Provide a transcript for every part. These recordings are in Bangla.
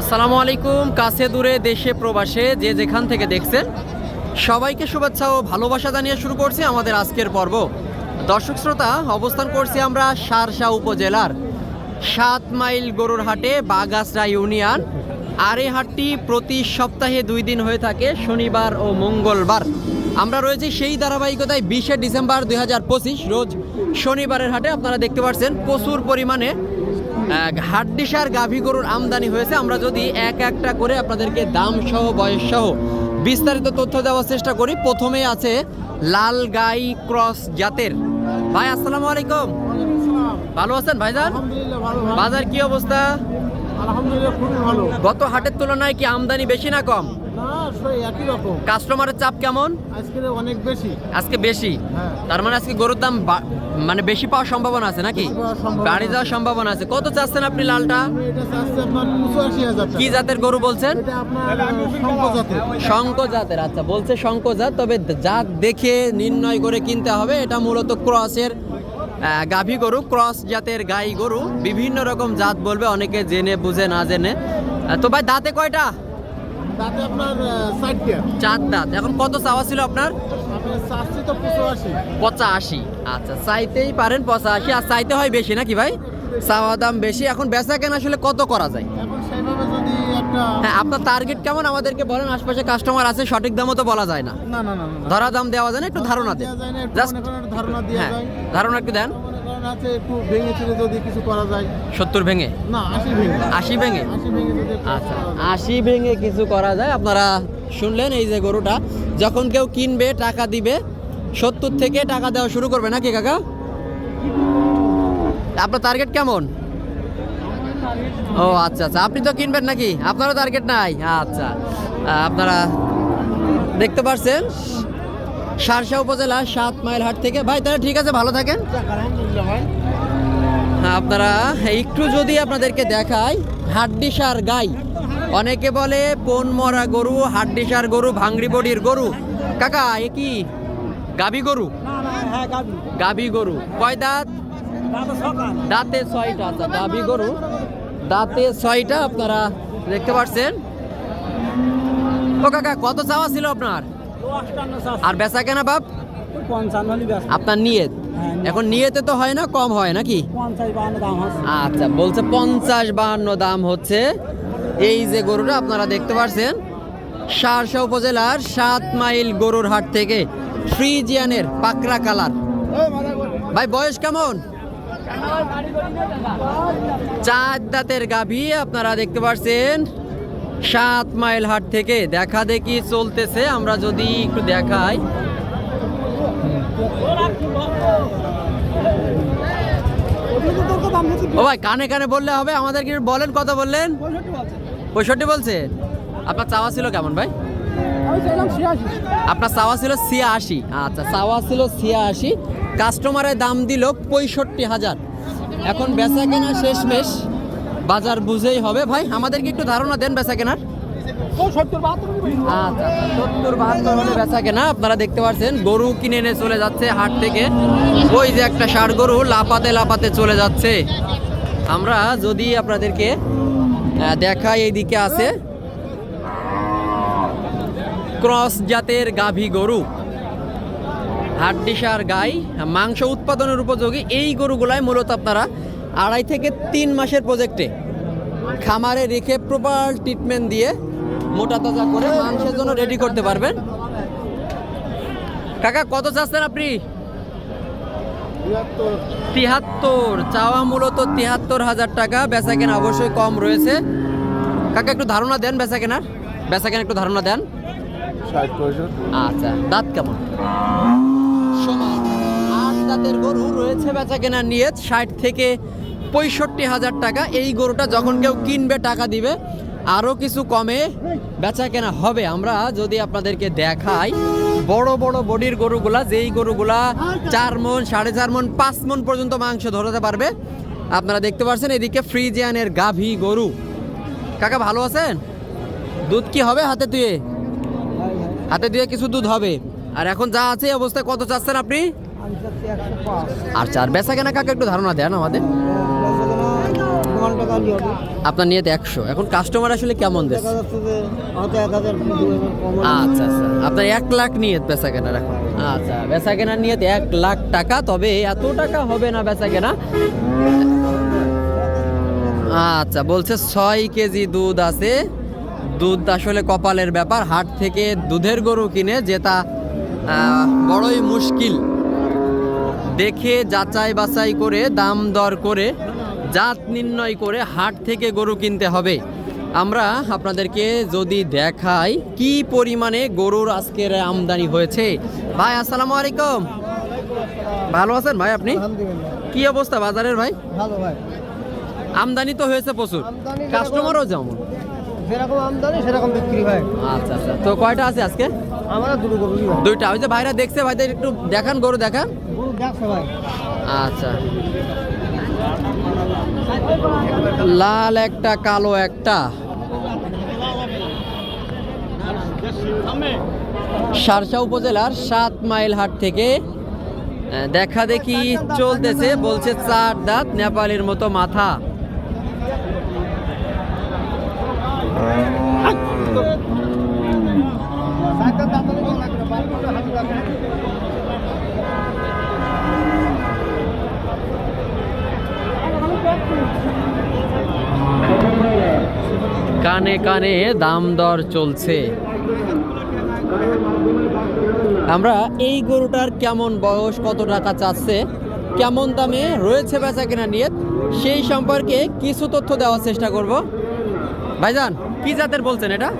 আসসালামু আলাইকুম, কাছে দূরে দেশে প্রবাসে যে যেখান থেকে দেখছেন, সবাইকে শুভেচ্ছা ও ভালোবাসা জানিয়ে শুরু করছি আমাদের আজকের পর্ব। দর্শক শ্রোতা, অবস্থান করছি আমরা সারসা উপজেলার সাত মাইল গরুর হাটে বাগাসরা ইউনিয়ন। আর এই হাটটি প্রতি সপ্তাহে দুই দিন হয়ে থাকে, শনিবার ও মঙ্গলবার। আমরা রয়েছি সেই ধারাবাহিকতায় বিশে ডিসেম্বর দুই হাজার পঁচিশ, রোজ শনিবারের হাটে। আপনারা দেখতে পাচ্ছেন প্রচুর পরিমাণে হাড্ডিসার গাভী গরুর আমদানি হয়েছে। আমরা যদি এক একটা করে আপনাদেরকে দাম সহ বয়স সহ বিস্তারিত তথ্য দেওয়ার চেষ্টা করি। প্রথমে আছে লাল গাই ক্রস জাতের। ভাই আসসালামু আলাইকুম। ভালো আছেন ভাইজান? বাজার কি অবস্থা? গত হাটের তুলনায় কি আমদানি বেশি না কম? কাস্টমারের চাপ কেমন? আজকে অনেক বেশি। আজকে বেশি? হ্যাঁ। তার মানে আজকে গরুর দাম মানে বেশি পাওয়ার সম্ভাবনা আছে নাকি? বাড়ি যাওয়ার সম্ভাবনা আছে। কত চাচ্ছেন আপনি লালটা? কি জাতের গরু বলছেন? শঙ্ক জাতের। আচ্ছা বলছে শঙ্ক জাত তবে জাত দেখে নির্ণয় করে কিনতে হবে। এটা মূলত ক্রসের গাভী গরু ক্রস জাতের গাই গরু। বিভিন্ন রকম জাত বলবে অনেকে জেনে বুঝে না জেনে। তো ভাই দাঁতে কয়টা? তাতে আপনার ষাটটা চার দাঁত। এখন কত চাওয়া ছিল আপনার? আপনার চাচ্ছি তো পঁচাশি। পঁচাশি। আচ্ছা চাইতেই পারেন পঁচাশি। আর চাইতে হয় বেশি নাকি ভাই? চাওয়া দাম বেশি। এখন বেচা কেনা আসলে কত করা যায়? হ্যাঁ আপনার টার্গেট কেমন? আমাদেরকে বলেন আশপাশে কাস্টমার আছে সঠিক দামও তো বলা যায় না। ধরা দাম দেওয়া যায় না? একটু ধারণা দেন। জাস্ট হ্যাঁ ধারণা একটু দেন। আছে একটু ভেঙে যদি কিছু করা যায়। সত্তর ভেঙে? না আশি ভেঙে। আশি ভেঙে? আশি ভেঙে যদি আচ্ছা আশি ভেঙে কিছু করা যায়। আপনারা শুনলেন এই যে গরুটা। যখন কেউ কিনবে টাকা দিবে সত্তর থেকে টাকা দেওয়া শুরু করবে নাকি কাকা? আপনার টার্গেট কেমন? ও আচ্ছা আচ্ছা। আপনি তো কিনবেন নাকি? আপনারও টার্গেট নাই? আচ্ছা। আপনারা দেখতে পাচ্ছেন সারসা উপজেলা সাত মাইল হাট থেকে। ভাই, তাহলে ঠিক আছে, ভালো থাকেন। আপনারা একটু যদি আপনাদেরকে দেখাই, হাড্ডিসার গাই। অনেকে বলে পন মরা গরু, হাড্ডিসার গরু ভাংড়ি বডির গরু। কাকা, এ কি? গাবি গরু? গাবি গরু। কয় দাঁত? দাঁতে ছয়টা আচ্ছা গাবি গরু। দাঁতে ছয়টা আপনারা দেখতে পাচ্ছেন ও কাকা, কত চাওয়া ছিল আপনার? আর বেচা কেনা বাপ? আপনার নিয়ত? এখন নিয়েতে তো হয় না, কম হয় নাকি? আচ্ছা বলছে পঞ্চাশ বাহান্ন দাম হচ্ছে। এই যে গরুটা আপনারা দেখতে পাচ্ছেন সারসা উপজেলার সাত মাইল গরুর হাট থেকে ফ্রিজিয়ানের পাকড়া কালার। ভাই, বয়স কেমন? চার দাঁতের গাভী আপনারা দেখতে পাচ্ছেন সাত মাইল হাট থেকে দেখা দেখি চলতেছে, আমরা যদি একটু দেখাই। ও ভাই, কানে কানে বললে হবে, আমাদের কি বলেন, কত বললেন? পঁয়ষট্টি বলছে। আপনার চাওয়া ছিল কেমন ভাই? আপনার চাওয়া ছিল ছিয়াশি। আচ্ছা চাওয়া ছিল ছিয়াশি। কাস্টমারের দাম দিল পঁয়ষট্টি হাজার। এখন বেচা কেনা শেষমেশ। বাজার বুঝেই হবে। ভাই আমাদেরকে একটু ধারণা দেন বেচা কেনার। আচ্ছা সত্তর বাহাত্তর হলে বেচা কেনা। আপনারা দেখতে পাচ্ছেন গরু কিনে এনে চলে যাচ্ছে হাট থেকে। ওই যে একটা ষাড় গরু লাপাতে লাপাতে চলে যাচ্ছে। আমরা যদি আপনাদেরকে দেখাই এইদিকে আছে। ক্রস জাতের গাভী গরু। হাড্ডিসার গাই। মাংস উৎপাদনের উপযোগী। এই গরুগুলাই মূলত আপনারা আড়াই থেকে তিন মাসের প্রজেক্টে খামারে রেখে প্রপার ট্রিটমেন্ট দিয়ে মোটা তাজা করে মাংসের জন্য রেডি করতে পারবেন। কাকা কত চাচ্ছেন আপনি? তিয়াত্তর। তিহাত্তর চাওয়া মূলত তিহাত্তর হাজার টাকা বেচা কেনা অবশ্যই কম রয়েছে। কাকা একটু ধারণা দেন বেচা কেনার বেচা কেনা একটু ধারণা দেন। আচ্ছা দাঁত কেমন? সমান। আট দাঁতের গরু রয়েছে বেচা কেনার নিয়ে। ষাট থেকে পঁয়ষট্টি হাজার টাকা। এই গরুটা যখন কেউ কিনবে, টাকা দিবে আরও কিছু কমে বেচা কেনা হবে। আমরা যদি আপনাদেরকে দেখাই, বড় বড় বডির গরুগুলা, যেই গরুগুলা চার মন, সাড়ে চার মন, পাঁচ মন পর্যন্ত মাংস ধরাতে পারবে। আপনারা দেখতে পাচ্ছেন এদিকে ফ্রিজিয়ানের গাভী গরু। কাকা, ভালো আছেন? দুধ কি হবে হাতে তুয়ে হাতে দিয়ে কিছু দুধ হবে। আর এখন যা আছে অবস্থায় কত চাচ্ছেন আপনি? আর চার বেচা কেনা কাকে, একটু ধারণা দেন আমাদের। নিয়ে আপনার নিয়ত একশো। এখন কাস্টমার আসলে কেমন দেশ। আচ্ছা আচ্ছা। আপনার এক লাখ নিয়ত বেচা কেনার এখন। আচ্ছা বেচা কেনার নিয়ত এক লাখ টাকা তবে এত টাকা হবে না বেচা কেনা? আচ্ছা বলছে ছয় কেজি দুধ আছে। দুধ আসলে কপালের ব্যাপার। হাট থেকে দুধের গরু কিনে যেটা বড়ই মুশকিল। দেখে যাচাই বাছাই করে দাম দর করে জাত নির্ণয় করে হাট থেকে গরু কিনতে হবে। আমরা আপনাদেরকে যদি দেখাই কি পরিমাণে গরুর আজকের আমদানি হয়েছে। ভাই আসসালামু আলাইকুম। ভালো আছেন ভাই আপনি? কি অবস্থা বাজারের ভাই? ভালো ভাই। আমদানি তো হয়েছে প্রচুর। কাস্টমারও যেমন। যেরকম আমদানি সেরকম বিক্রি ভাই। আচ্ছা আচ্ছা। তো কয়টা আছে আজকে? আমরা দুটো গরু দুইটা। ওই যে ভাইরা দেখছে ভাইদের একটু দেখান গরু দেখান। আচ্ছা। লাল একটা, কালো একটা। সারসা উপজেলার সাত মাইল হাট থেকে দেখা দেখি চলতেছে, বলছে চার দাঁত নেপালের মতো মাথা। কানে কানে দাম দর চলছে। আমরা এই গরুটার কেমন বয়স কত টাকা চাচ্ছে কেমন দামে রয়েছে বেচা কেনা নিয়ে সেই সম্পর্কে কিছু তথ্য দেওয়ার চেষ্টা করব। ভাইজান কি জাতের বলছেন এটা?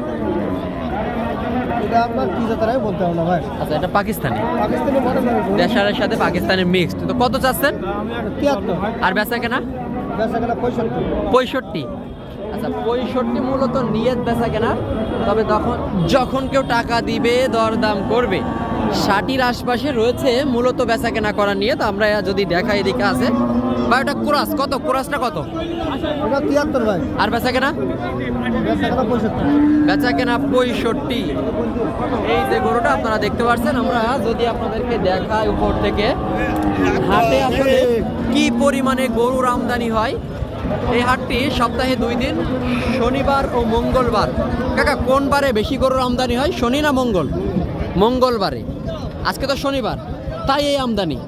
আচ্ছা এটা পাকিস্তানি। পাকিস্তানি দেশারের সাথে পাকিস্তানের মিক্সড তো কত চাচ্ছেন? আর বেচা কেনা? পঁয়ষট্টি। আচ্ছা পঁয়ষট্টি মূলত নিয়ত বেচা কেনা তবে তখন যখন কেউ টাকা দিবে দরদাম করবে ষাটির আশপাশে রয়েছে মূলত বেচা কেনা করার নিয়ত। আমরা যদি দেখা এদিকে আছে। বা এটা কোরাস কত? কোরাসটা কত? তিয়াত্তর ভাই। আর বেচা কেনা? বেচা কেনা পঁয়ষট্টি। এই যে গরুটা আপনারা দেখতে পাচ্ছেন আমরা যদি আপনাদেরকে দেখাই উপর থেকে হাটে আসলে কি পরিমাণে গরুর আমদানি হয় এই হাটটি সপ্তাহে দুই দিন, শনিবার ও মঙ্গলবার। কাকা, কোন বারে বেশি গরুর আমদানি হয়, শনি না মঙ্গল? মঙ্গলবারে। আজকে তো শনিবার, তাই এই আমদানি।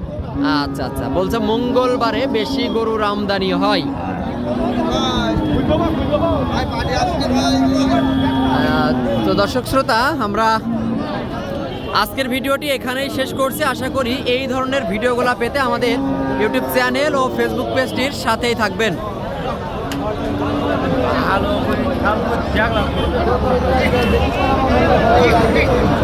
আচ্ছা আচ্ছা বলছে মঙ্গলবারে বেশি গরুর আমদানি হয়। তো দর্শক শ্রোতা, আমরা আজকের ভিডিওটি এখানেই শেষ করছি। আশা করি এই ধরনের ভিডিওগুলো পেতে আমাদের ইউটিউব চ্যানেল ও ফেসবুক পেজটির সাথেই থাকবেন। ভালো করে খেয়াল করে দেখলাম